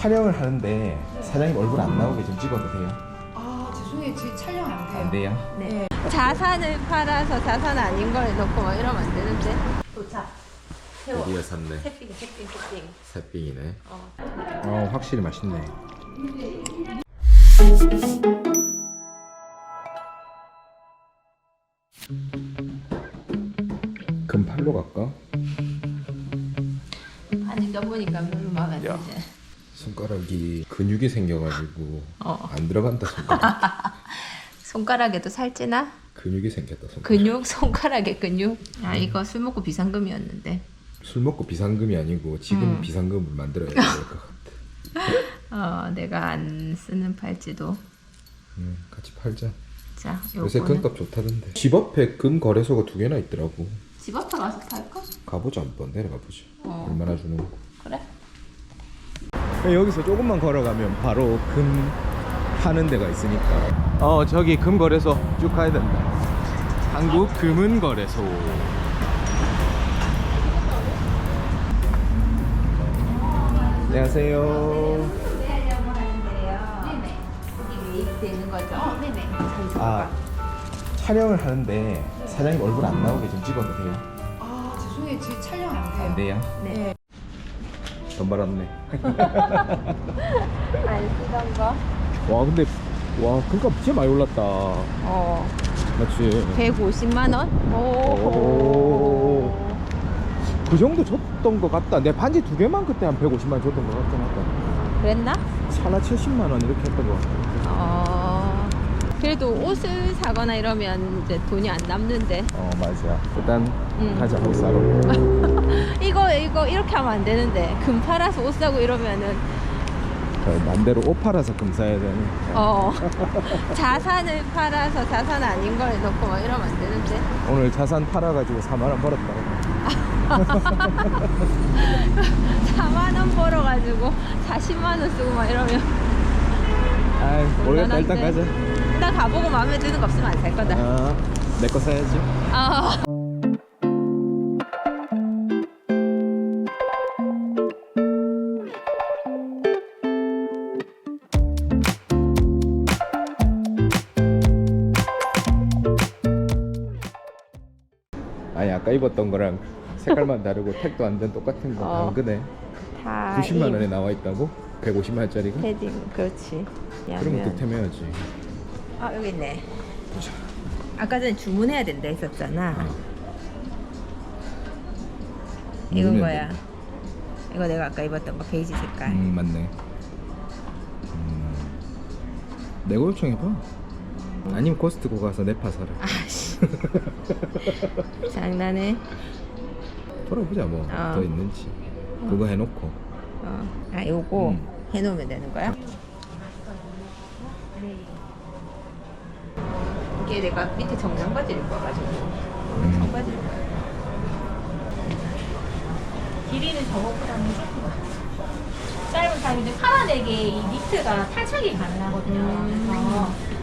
촬영을 하는데 사장님 얼굴 안 나오게 좀 찍어도 돼요? 아 죄송해요 지금 촬영 안 돼요. 안 돼요? 네. 자산을 팔아서 자산 아닌 걸 넣고 막 이러면 안 되는데. 도착. 새우. 드디어 샀네. 새삥, 새삥, 새삥. 새삥이네. 어. 어 확실히 맛있네. 손가락이 근육이 생겨가지고 어. 안 들어간다 손가락. 손가락에도 살찌나? 근육이 생겼다 손가락. 근육? 손가락에 근육? 아 이거 술 먹고 비상금이었는데. 술 먹고 비상금이 아니고 지금 음. 비상금을 만들어야 될 것 같아. 어 내가 안 쓰는 팔찌도. 음, 같이 팔자. 자 요새 요거는 금값 좋다던데. 집 앞에 금 거래소가 두 개나 있더라고. 집 앞에 가서 팔까? 가보자 한번 내려가 보자. 어. 얼마나 주는 거. 그래? 여기서 조금만 걸어가면 바로 금 파는 데가 있으니까. 어 저기 금 거래소 쭉 가야 된다. 한국 금은 거래소. 안녕하세요. 하려고 하는데요. 네네. 여기 매입되는 거죠? 어, 네네. 아 촬영을 하는데 사장님 얼굴 안 나오게 좀 찍어도 돼요? 아 죄송해요 지금 촬영 안 돼요. 안 돼요? 네. 돈 벌었네. 안 쓰던 거. 와 근데 와 금값 진짜 많이 올랐다. 어. 맞지? 150만 원? 오. 그 정도 줬던 것 같다. 내 반지 두 개만 그때 한 150만 줬던 것 같긴 하다. 그랬나? 하나 70만 원 이렇게 했던 것 같아. 어. 그래도 옷을 사거나 이러면 이제 돈이 안 남는데. 어 맞아. 일단 음. 가자 옷 사러. 이거 이렇게 하면 안 되는데 금 팔아서 옷 사고 이러면은 그 만대로 옷 팔아서 금 사야 되는. 어 자산을 팔아서 자산 아닌 걸 넣고 막 이러면 안 되는데 오늘 자산 팔아가지고 4만 원 벌었다. 4만 원 벌어가지고 40만 원 쓰고 막 이러면 아 모르겠다. 일단. 가자. 일단 가보고 마음에 드는 거 없으면 안 살 거다. 아, 내거 사야지. 아. 아니 아까 입었던 거랑 색깔만 다르고 택도 안된 똑같은 거 어. 당근에 다 90만 이 원에 나와 있다고? 150만 원짜리가? 패딩 그렇지. 그러면 야면. 득템해야지. 아 여기 있네. 보자. 아까 전에 주문해야 된다 했었잖아. 어. 이건 거야. 이거 내가 아까 입었던 거 베이지 색깔. 음 맞네. 음. 내가 요청해봐. 아니면 코스트코 가서 내파 사라. 아씨. 장난해. 돌아보자 뭐 어. 더 있는지. 그거 해놓고. 어. 아 요거 음. 해놓으면 되는 거야? 이게 내가 밑에 정장 바지를 입어가지고 음. 청바지를 입어요. 길이는 저것보다는 조금 짧은 사이인데 팔아내게 이 니트가 탈착이 가능하거든요. 음. 그래서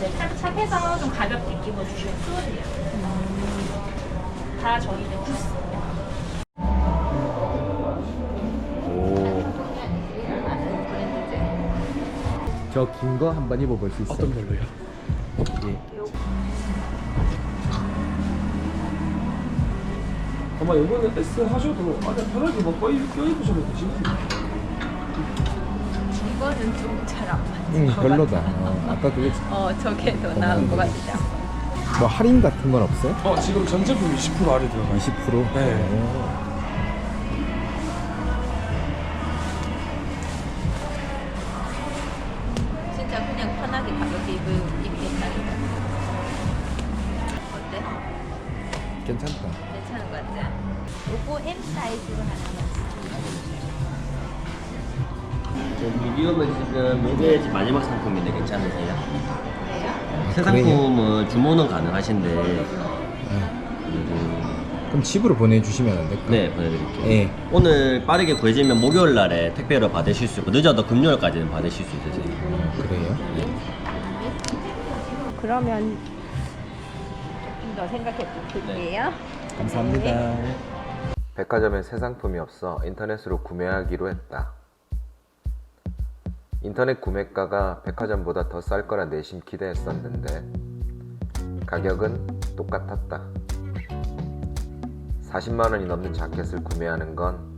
네, 탈착해서 좀 가볍게 입어 주시면 수월해요. 다 저희는 구스. 오. 아는 브랜드제. 저긴 거 한 번 입어볼 수 있어? 어떤 걸로요? 예. 아마 이번에 S 하셔도 안에 편하게 뭐 껴입, 껴입으셔도 되시거든요. 이거는 좀 잘 안 맞는 응 것 별로다. 같아. 어, 아까 그게 어 저게 더 나은 것 같지 않아? 뭐 할인 같은 건 없어요? 어, 지금 전 제품 20% 할인 들어가요. 20%? 네. 오. 진짜 그냥 편하게 가볍게 입을 입겠다니까. 어때? 괜찮다. 괜찮은 것 같지? 요거 M 사이즈로 하나 만 미디엄은 지금 지금 마지막 상품인데 괜찮으세요? 새? 상품은 주문은 가능하신데 그럼 집으로 보내주시면 안 될까? 네 보내드릴게요. 예. 오늘 빠르게 구해지면 목요일 날에 택배로 받으실 수 있고 늦어도 금요일까지는 받으실 수 있으세요. 어, 그래요? 그러면 조금 더 생각해 볼게요. 감사합니다. 백화점에 새 상품이 없어 인터넷으로 구매하기로 했다. 인터넷 구매가가 백화점보다 더 쌀 거라 내심 기대했었는데 가격은 똑같았다. 40만 원이 넘는 자켓을 구매하는 건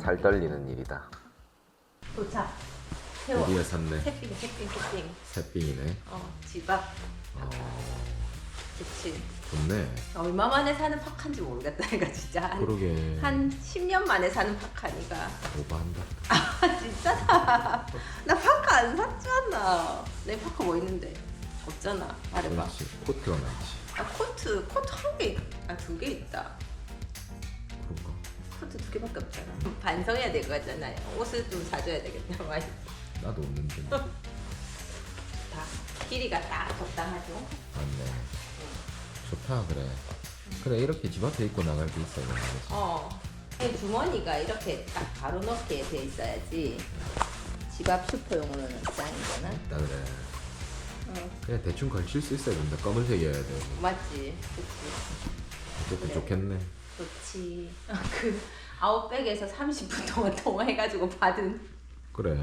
살 떨리는 일이다. 도착. 세워. 드디어 샀네. 새삥, 새삥, 새삥. 새삥이네. 어, 집 앞. 어, 좋지. 좋네. 얼마 만에 사는 파카인지 모르겠다, 이거 진짜. 한, 그러게. 한 10년 만에 사는 파카니까. 오버한다. 아, 진짜다. 나 파카 안 샀잖아. 내 파카 뭐 있는데? 없잖아. 말해봐. 그렇지. 코트가 많지. 아, 코트, 코트 한 개, 아, 두 개 있다. 그런가? 코트 두 개밖에 없잖아. 반성해야 될 거잖아요. 옷을 좀 사줘야 되겠다. 많이. 나도 없는데. 다 길이가 딱 적당하죠. 맞네. 좋다 그래. 그래 이렇게 집 앞에 입고 나갈 게 있어야 되는 거지. 어. 이 주머니가 이렇게 딱 바로 넣게 돼 있어야지. 집 앞 슈퍼용으로는 짱이잖아. 있다 그래. 응. 그냥 대충 걸칠 수 있어야 된다. 검은색이어야 돼. 맞지? 그치. 어쨌든 그래. 좋겠네. 좋지. 그 아웃백에서 30분 동안 통화해가지고 받은. 그래.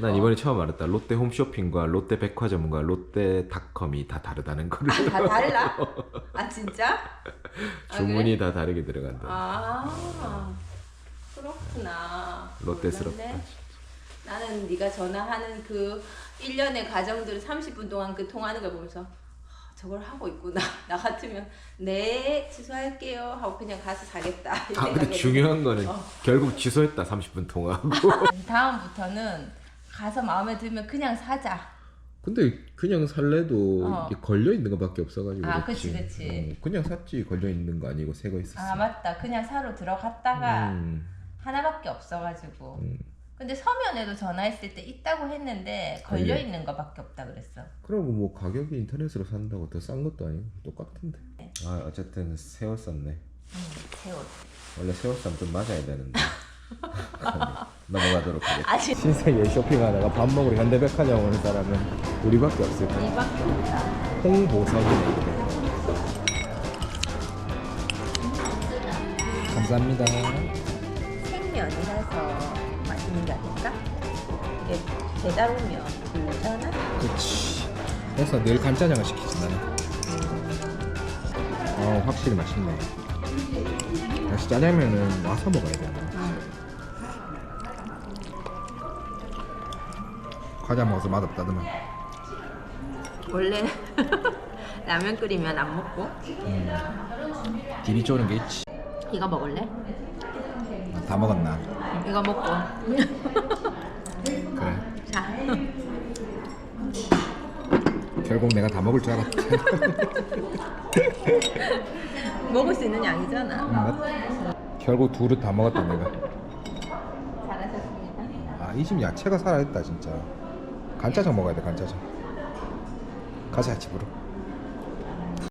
난 이번에 처음 알았다. 롯데 홈쇼핑과 롯데 백화점과 롯데 닷컴이 다 다르다는 거를. 아, 다 달라? 아, 진짜? 아, 주문이 그래? 다 다르게 들어간다. 아, 그렇구나. 롯데스럽다. 몰랐네. 나는 네가 전화하는 그 1년의 과정들을 30분 동안 그 통화하는 걸 보면서 아, 저걸 하고 있구나. 나 같으면 네 취소할게요 하고 그냥 가서 사겠다. 이 아 근데 중요한 거는 어. 결국 취소했다 30분 통화하고. 다음부터는 가서 마음에 들면 그냥 사자. 근데 그냥 살래도 어. 이게 걸려 있는 거밖에 없어가지고. 아, 그렇지. 그치, 그치. 어, 그냥 샀지 걸려 있는 거 아니고 새 거 있었어. 아 맞다. 그냥 사러 들어갔다가 음, 하나밖에 없어가지고. 음. 근데 서면에도 전화했을 때 있다고 했는데 걸려 걸려. 있는 거밖에 없다 그랬어. 그러고 뭐 가격이 인터넷으로 산다고 더 싼 것도 아니고 똑같은데. 네. 아 어쨌든 새 옷 샀네. 음, 새옷. 원래 새 옷 사면 좀 맞아야 되는데. 넘어가도록 하겠습니다. 아직 신세계 쇼핑하다가 밥 먹으러 현대백화점 오는 사람은 우리밖에 없을 거야. 이밖에 없다. 홍보석이네. 감사합니다. 생면이라서 맛있는 게 아닐까? 이게 배달 오면 불잖아? 그렇지. 그래서 늘 간짜장을 시키지 나는. 어 확실히 맛있네. 역시 짜장면은 와서 먹어야 돼. 과자 먹어서 맛없다더만. 원래 라면 끓이면 안 먹고 디비 쪼는 게 있지. 이거 먹을래? 다 먹었나? 이거 먹고 그래. 자 결국 내가 다 먹을 줄 알았지. 먹을 수 있는 양이잖아 결국 둘을 다 먹었다 내가. 잘하셨습니다 아 이 집 야채가 살아있다 진짜. 간짜장 먹어야 돼 간짜장. 가자 집으로.